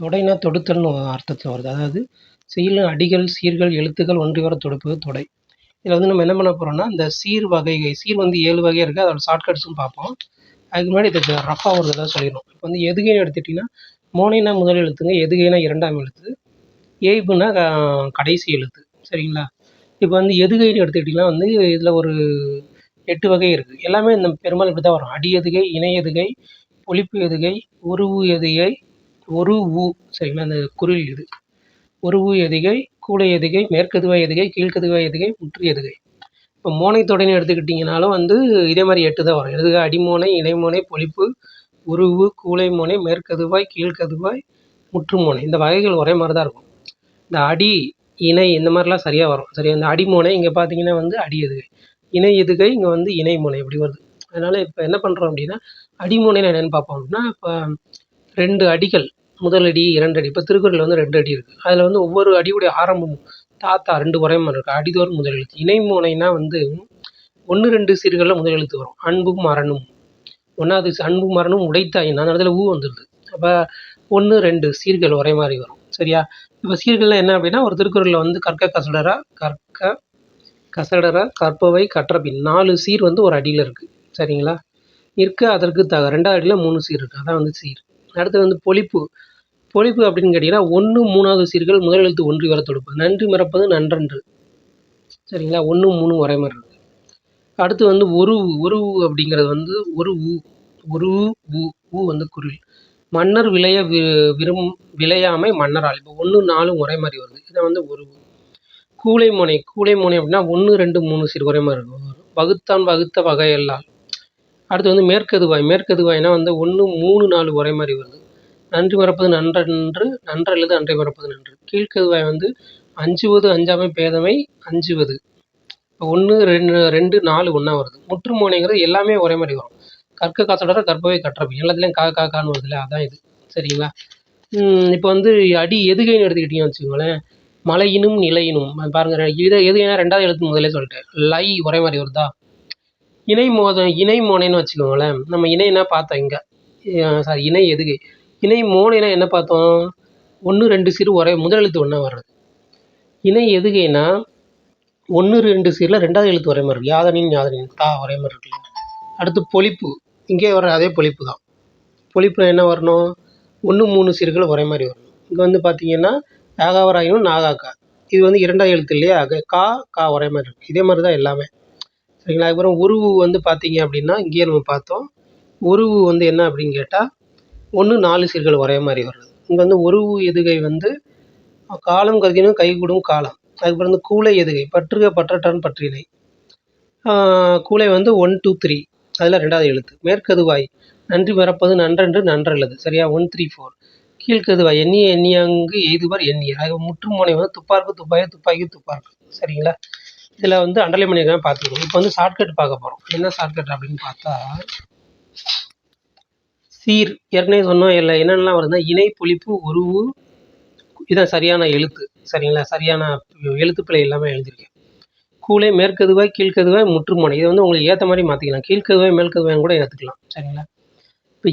தொடைனா தொடுத்தல்னு அர்த்தத்தில் வருது. அதாவது செய்யுளின் அடிகள் சீர்கள் எழுத்துக்கள் ஒன்றி வர தொடுப்பது தொடை. இதில் வந்து நம்ம என்ன பண்ண போகிறோம்னா இந்த சீர் வகைகள் சீர் வந்து ஏழு வகை இருக்குது அதோட ஷார்ட்கட்ஸும் பார்ப்போம். அதுக்கு முன்னாடி இதுக்கு ரஃபாக ஒரு இதாக சொல்லிடணும். இப்போ வந்து எதுகைன்னு எடுத்துக்கிட்டிங்கன்னா மோனைனா முதல் எழுத்துங்க எதுகைனா இரண்டாம் எழுத்து ஏய்புனா கடைசி எழுத்து. சரிங்களா? இப்போ வந்து எதுகைன்னு எடுத்துக்கிட்டிங்கன்னா வந்து இதில் ஒரு எட்டு வகை இருக்குது எல்லாமே இந்த பெரும்பாலும் இப்படி தான் வரும். அடி எதுகை இணை எதுகை பொழிப்பு எதுகை உருவு எதுகை ஒரு ஊ சரிங்களா? அந்த குரில் இது. ஒரு ஊ எதுகை கூடை எதுகை மேற்கதுவாய் எதுகை கீழ்கதுவாய் எதுகை முற்று எதுகை. இப்போ மோனை தொடைன்னு எடுத்துக்கிட்டிங்கனாலும் வந்து இதே மாதிரி எட்டு தான் வரும். எதுகை அடிமோனை இணைமோனை பொழிப்பு உருவு கூலை மோனை மேற்கதுவாய் கீழ்க்கதுவாய் முற்றுமோனை இந்த வகைகள் ஒரே மாதிரி தான் இருக்கும். இந்த அடி இணை இந்த மாதிரிலாம் சரியாக வரும். சரி இந்த அடிமோனை இங்கே பார்த்தீங்கன்னா வந்து அடி எதுகை. இணை எதுகை இங்கே வந்து இணை மோனை இப்படி வருது. அதனால் இப்போ என்ன பண்ணுறோம் அப்படின்னா அடிமோனைன்னு என்னென்னு பார்ப்போம் அப்படின்னா இப்போ ரெண்டு அடிகள் முதல் அடி இரண்டு அடி. இப்போ திருக்குறளில் வந்து ரெண்டு அடி இருக்குது அதில் வந்து ஒவ்வொரு அடியுடைய ஆரம்பமும் தாத்தா ரெண்டு ஒரே மாதிரி இருக்குது அடிதோறும் முதல் எழுத்து. இணை வந்து ஒன்று ரெண்டு சீர்களில் முதல் எழுத்து வரும். அன்பும் அரணும் ஒன்றாவது அன்பும் மரணும் உடைத்தாயின் அந்த இடத்துல ஊ வந்துடுது அப்போ ஒன்று ரெண்டு சீர்கள் ஒரே மாதிரி வரும். சரியா? இப்போ சீர்கள்லாம் என்ன அப்படின்னா ஒரு திருக்குறளில் வந்து கற்க கசடரா கற்க கசடரா கற்பவை கற்றபின் நாலு சீர் வந்து ஒரு அடியில் இருக்குது சரிங்களா? நிற்க அதற்கு தக ரெண்டாவது அடியில் மூணு சீர் இருக்குது அதான் வந்து சீர். அடுத்து வந்து பொழிப்பு பொழிப்பு அப்படின்னு கேட்டிங்கன்னா ஒன்று மூணாவது சீர்கள் முதல் எழுத்து ஒன்றி வர தொடுப்பு. நன்றி மறப்பது நன்றன்று. சரிங்களா? ஒன்று மூணு ஒரே மாதிரி இருக்குது அடுத்து வந்து ஒரு ஒரு அப்படிங்கிறது வந்து ஒரு ஊ ஒரு ஊ ஊ வந்து குருவி மன்னர் விளைய வி விரும் விளையாமை மன்னரால். இப்போ ஒன்று நாலும் ஒரே மாதிரி வருது. இதை வந்து ஒரு ஊ. கூலை முனை கூலை முனை அப்படின்னா ஒன்று ரெண்டு மூணு சீர் ஒரே மாதிரி இருக்கும். வகுத்தான் வகுத்த வகையெல்லாம் அடுத்து வந்து மேற்கதுவாய். மேற்கதுவாய்னா வந்து ஒன்று மூணு நாலு ஒரே மாதிரி வருது. நன்றி மறப்பது நன்றன்று நன்றல்லது அன்றை மறப்பது நன்று. கீழ்க்கதுவாய் வந்து அஞ்சுவது அஞ்சாமை பேதமை அஞ்சுவது. இப்போ ஒன்று ரெண்டு ரெண்டு நாலு ஒன்றா வருது. முற்றுமோனைங்கிறது எல்லாமே ஒரே மாதிரி வரும். கற்க காசோட கற்பவை கற்றவை. எல்லாத்துலேயும் கா கா கான்னு வருதுல்ல அதான் இது. சரிங்களா? இப்போ வந்து அடி எதுகைன்னு எடுத்துக்கிட்டீங்கன்னு வச்சுக்கோங்களேன். மலையினும் நிலையினும். பாருங்க இதை எதுகைனா ரெண்டாவது எழுத்து முதலே சொல்லிட்டேன். லை ஒரே மாதிரி வருதா? இணை மோத இணை மோனைன்னு வச்சுக்கோங்களேன். நம்ம இணைனா பார்த்தோம் இங்கே. சாரி இணை எதுகை இணை மோனைனா என்ன பார்த்தோம்? ஒன்று ரெண்டு சிறு ஒரே முதல் எழுத்து ஒன்றா வர்றது. இணை எதுகைனா ஒன்று ரெண்டு சீரில் ரெண்டாவது எழுத்து ஒரே மாதிரி இருக்கு யாதனின் யாதனின் தா ஒரே மாதிரி இருக்குல்ல. அடுத்து பொழிப்பு இங்கே வர அதே பொழிப்பு தான். பொழிப்பில் என்ன வரணும்? ஒன்று மூணு சீர்கள் ஒரே மாதிரி வரணும். இங்கே வந்து பார்த்தீங்கன்னா யாகாவராயினும் நாகாக்கா. இது வந்து இரண்டாவது எழுத்து இல்லையா? கா கா ஒரே மாதிரி இருக்குது இதே மாதிரி தான் எல்லாமே. சரிங்களா? அதுக்கப்புறம் உருவு வந்து பார்த்தீங்க அப்படின்னா இங்கேயே நம்ம பார்த்தோம். உருவு வந்து என்ன அப்படின்னு கேட்டால் ஒன்று நாலு சீர்கள் ஒரே மாதிரி வருது. இங்கே வந்து உருவு எதுகை வந்து காலம் கருதினும் கைகூடும் காலம். அதுக்கப்புறம் வந்து கூலை எதுகை பற்றுக பற்றட்டான் பற்றினை. கூலை வந்து ஒன் டூ த்ரீ அதில் ரெண்டாவது எழுத்து. மேற்கதுவாய் நன்றி மறப்பது நன்றன்று நன்றல்லது. சரியா? ஒன் த்ரீ ஃபோர் கீழ்க்கதுவாய் எண்ணிய எண்ணியங்கு எய்துவர் எண்ணியர் அது முற்றுமுனை வந்து துப்பார்க்கு துப்பாய துப்பாக்கி துப்பார்க்கு சரிங்களா? இதில் வந்து அண்டர்லைன் பண்ணியிருக்கேன் பார்த்துக்கணும் இப்போ வந்து ஷார்ட்கட் பார்க்க போகிறோம் என்ன ஷார்ட்கட் அப்படின்னு பார்த்தா சீர். ஏற்கனவே சொன்னோம் இல்லை என்னென்னலாம் வருதுன்னா இணை பொழிப்பு உருவு இதான் சரியான எழுத்து. சரிங்களா? சரியான எழுத்துப்பிழை எல்லாமே எழுதியிருக்கேன். கூலை மேற்கதுவாய் கீழ்கதுவாய் முற்றுமோனை. இதை வந்து உங்களுக்கு ஏற்ற மாதிரி மாற்றிக்கலாம் கீழ்க்கதுவாய் மேற்கதுவாயும் கூட ஏற்றுக்கலாம் சரிங்களா? இப்போ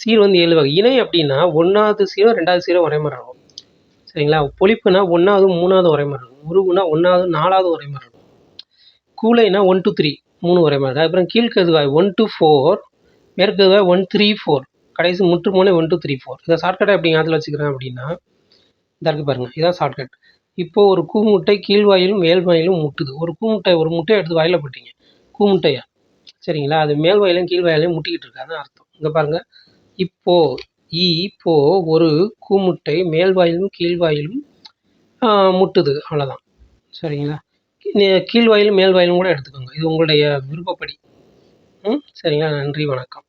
சீர் வந்து ஏழு வகை. இணை அப்படின்னா ஒன்றாவது சீரோ ரெண்டாவது சீரோ ஒரே மாதிரி இருக்கும். சரிங்களா? பொழிப்புனா ஒன்றாவது மூணாவது ஒரே மாதிரி இருக்கும். உருவுனா ஒன்றாவது நாலாவது ஒரே மாதிரி இருக்கும். கூலைனா ஒன் டூ த்ரீ மூணு ஒரே மாதிரி. இருக்கும் அப்புறம் கீழ்கதுவாய் ஒன் டூ ஃபோர் மேற்கதுவாய் ஒன் த்ரீ ஃபோர் கடைசி முற்றுமுனை ஒன் டூ த்ரீ ஃபோர் இதை ஷார்ட்கட்டாக எப்படி ஞாபகத்தில் வச்சுக்கிறேன் அப்படின்னா இதாக இருக்குது பாருங்கள் இதான் ஷார்ட்கட் இப்போது ஒரு கூமுட்டை கீழ்வாயிலும் மேல்வாயிலும் முட்டுது. ஒரு கூமுட்டை ஒரு முட்டையை எடுத்து வாயில் போட்டீங்க. கூமுட்டையா? சரிங்களா? அது மேல் கீழ்வாயிலையும் கீழ் வாயிலையும் முட்டிக்கிட்டு இருக்கு. அதான் அர்த்தம். இங்கே பாருங்கள் இப்போது ஈ இப்போ ஒரு கூமுட்டை மேல் வாயிலும் கீழ் வாயிலும் முட்டுது. அவ்வளோதான் சரிங்களா? கீழ் வாயிலும் மேல் வாயிலும் கூட எடுத்துக்கோங்க. இது உங்களுடைய விருப்பப்படி. ம்? சரிங்களா? நன்றி வணக்கம்.